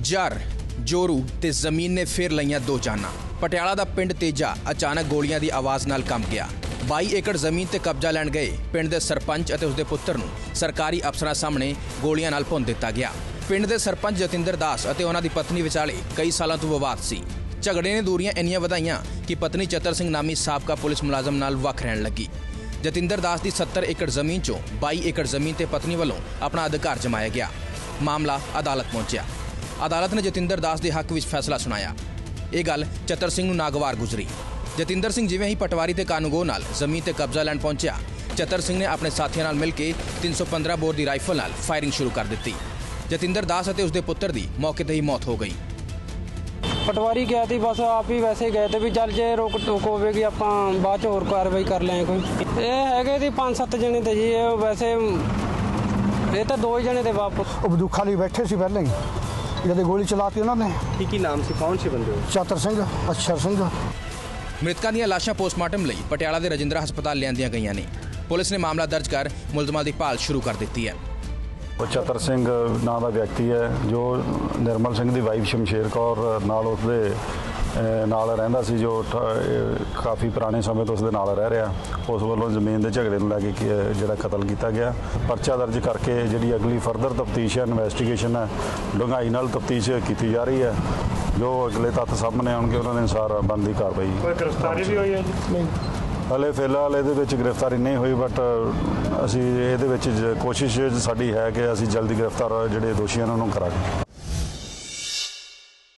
ਜਰ, ਜੋਰੂ ਤੇ ਜ਼ਮੀਨ ਨੇ ਫਿਰ ਲਈਆਂ ਦੋ ਜਾਨਾਂ। ਪਟਿਆਲਾ ਦਾ ਪਿੰਡ ਤੇਜਾ ਅਚਾਨਕ ਗੋਲੀਆਂ ਦੀ ਆਵਾਜ਼ ਨਾਲ ਕੰਬ ਗਿਆ। 22 ਏਕੜ ਜ਼ਮੀਨ ਤੇ ਕਬਜ਼ਾ ਲੈਣ ਗਏ। ਪਿੰਡ ਦੇ ਸਰਪੰਚ ਅਤੇ ਉਸਦੇ ਪੁੱਤਰ ਨੂੰ ਸਰਕਾਰੀ ਅਫਸਰਾਂ ਸਾਹਮਣੇ ਗੋਲੀਆਂ ਨਾਲ ਭੁੰਨ ਦਿੱਤਾ ਗਿਆ। ਪਿੰਡ ਦੇ ਸਰਪੰਚ ਜਤਿੰਦਰ ਦਾਸ ਅਤੇ ਉਹਨਾਂ ਦੀ ਪਤਨੀ ਵਿਚਾਲੇ ਕਈ ਸਾਲਾਂ ਤੋਂ ਵਿਵਾਦ ਸੀ। ਝਗੜੇ ਨੇ ਦੂਰੀਆਂ ਇੰਨੀਆਂ ਵਧਾਈਆਂ ਕਿ ਪਤਨੀ ਚਤਰ ਸਿੰਘ ਨਾਮੀ ਸਾਬਕਾ ਪੁਲਿਸ ਮੁਲਾਜ਼ਮ ਨਾਲ ਵੱਖ ਰਹਿਣ ਲੱਗੀ। ਜਤਿੰਦਰ ਦਾਸ ਦੀ 70 ਏਕੜ ਜ਼ਮੀਨ ਚੋਂ 22 ਏਕੜ ਜ਼ਮੀਨ ਤੇ ਪਤਨੀ ਵੱਲੋਂ ਆਪਣਾ ਅਧਿਕਾਰ ਜਮਾਇਆ ਗਿਆ। ਮਾਮਲਾ ਅਦਾਲਤ ਪਹੁੰਚਿਆ। ਅਦਾਲਤ ਨੇ ਜਤਿੰਦਰ ਦਾਸ ਦੇ ਹੱਕ ਵਿੱਚ ਫੈਸਲਾ ਸੁਣਾਇਆ। ਇਹ ਗੱਲ ਚਤਰ ਸਿੰਘ ਨੂੰ ਨਾਗਵਾਰ ਗੁਜ਼ਰੀ। ਜਤਿੰਦਰ ਸਿੰਘ ਜਿਵੇਂ ਹੀ ਪਟਵਾਰੀ ਤੇ ਕਾਨੂੰਗੋ ਨਾਲ ਜ਼ਮੀਨ ਤੇ ਕਬਜ਼ਾ ਲੈਣ ਪਹੁੰਚਿਆ ਚਤਰ ਸਿੰਘ ਨੇ ਆਪਣੇ ਸਾਥੀਆਂ ਨਾਲ ਮਿਲ ਕੇ 315 ਬੋਰ ਦੀ ਰਾਈਫਲ ਨਾਲ ਫਾਇਰਿੰਗ ਸ਼ੁਰੂ ਕਰ ਦਿੱਤੀ। ਜਤਿੰਦਰ ਦਾਸ ਅਤੇ ਉਸਦੇ ਪੁੱਤਰ ਦੀ ਮੌਕੇ ਤੇ ਹੀ ਮੌਤ ਹੋ ਗਈ। ਪਟਵਾਰੀ ਗਿਆ ਤੀ ਬਸ ਆਪ ਹੀ ਵੈਸੇ ਗਏ ਤੇ ਵੀ ਚੱਲ ਜੇ ਰੋਕ ਟੋਕ ਹੋਵੇਗੀ ਆਪਾਂ ਬਾਅਦ ਚ ਹੋਰ ਕਾਰਵਾਈ ਕਰ ਲਿਆ ਕੋਈ। ਇਹ ਹੈਗੇ ਦੀ ਪੰਜ ਸੱਤ ਜਣੇ ਤੇ ਜੀ ਇਹ ਵੈਸੇ ਇਹ ਤਾਂ ਦੋ ਹੀ ਜਣੇ ਤੇ ਵਾਪਸ। ਉਹ ਬੰਦੂਕਾਂ ਲਈ ਬੈਠੇ ਸੀ ਪਹਿਲਾਂ ਹੀ। ਜਦੋਂ ਗੋਲੀ ਚਲਾਤੀ ਉਹਨਾਂ ਨੇ। ਕੀ ਕੀ ਨਾਮ ਸੀ? ਕੌਣ ਸੀ ਬੰਦੇ ਉਹ? ਚਾਤਰ ਸਿੰਘ ਅਛਰ ਸਿੰਘ। ਮ੍ਰਿਤਕਾਂ ਦੀਆਂ ਲਾਸ਼ਾਂ ਪੋਸਟਮਾਰਟਮ ਲਈ ਪਟਿਆਲਾ ਦੇ ਰਜਿੰਦਰਾ ਹਸਪਤਾਲ ਲਿਆਂਦੀਆਂ ਗਈਆਂ ਨੇ। ਪੁਲਿਸ ਨੇ ਮਾਮਲਾ ਦਰਜ ਕਰ ਮੁਲਜ਼ਮਾਂ ਦੀ ਭਾਲ ਸ਼ੁਰੂ ਕਰ ਦਿੱਤੀ ਹੈ। ਚਤਰ ਸਿੰਘ ਨਾਂ ਦਾ ਵਿਅਕਤੀ ਹੈ ਜੋ ਨਿਰਮਲ ਸਿੰਘ ਦੀ ਵਾਈਫ ਸ਼ਮਸ਼ੇਰ ਕੌਰ ਨਾਲ ਉਸਦੇ ਨਾਲ ਰਹਿੰਦਾ ਸੀ ਜੋ ਕਾਫੀ ਪੁਰਾਣੇ ਸਮੇਂ ਤੋਂ ਉਸਦੇ ਨਾਲ ਰਹਿ ਰਿਹਾ। ਉਸ ਵੱਲੋਂ ਜ਼ਮੀਨ ਦੇ ਝਗੜੇ ਨੂੰ ਲੈ ਕੇ ਜਿਹੜਾ ਕਤਲ ਕੀਤਾ ਗਿਆ। ਪਰਚਾ ਦਰਜ ਕਰਕੇ ਜਿਹੜੀ ਅਗਲੀ ਫਰਦਰ ਤਫਤੀਸ਼ ਹੈ ਇਨਵੈਸਟੀਗੇਸ਼ਨ ਹੈ ਡੂੰਘਾਈ ਨਾਲ ਤਫਤੀਸ਼ ਕੀਤੀ ਜਾ ਰਹੀ ਹੈ। ਜੋ ਅਗਲੇ ਤੱਥ ਸਾਹਮਣੇ ਆਉਣਗੇ ਉਹਨਾਂ ਦੇ ਅਨੁਸਾਰ ਬਣਦੀ ਕਾਰਵਾਈ। ਕੋਈ ਗ੍ਰਿਫਤਾਰੀ ਵੀ ਹੋਈ ਹੈ ਜੀ? ਹਲੇ ਫਿਲਹਾਲ ਇਹਦੇ ਵਿੱਚ ਗ੍ਰਿਫਤਾਰੀ ਨਹੀਂ ਹੋਈ ਬਟ ਅਸੀਂ ਇਹਦੇ ਵਿੱਚ ਜ- ਕੋਸ਼ਿਸ਼ ਸਾਡੀ ਹੈ ਕਿ ਅਸੀਂ ਜਲਦੀ ਗ੍ਰਿਫਤਾਰ ਜਿਹੜੇ ਦੋਸ਼ੀਆਂ ਹਨ ਉਹਨਾਂ ਨੂੰ ਕਰਾਂਗੇ।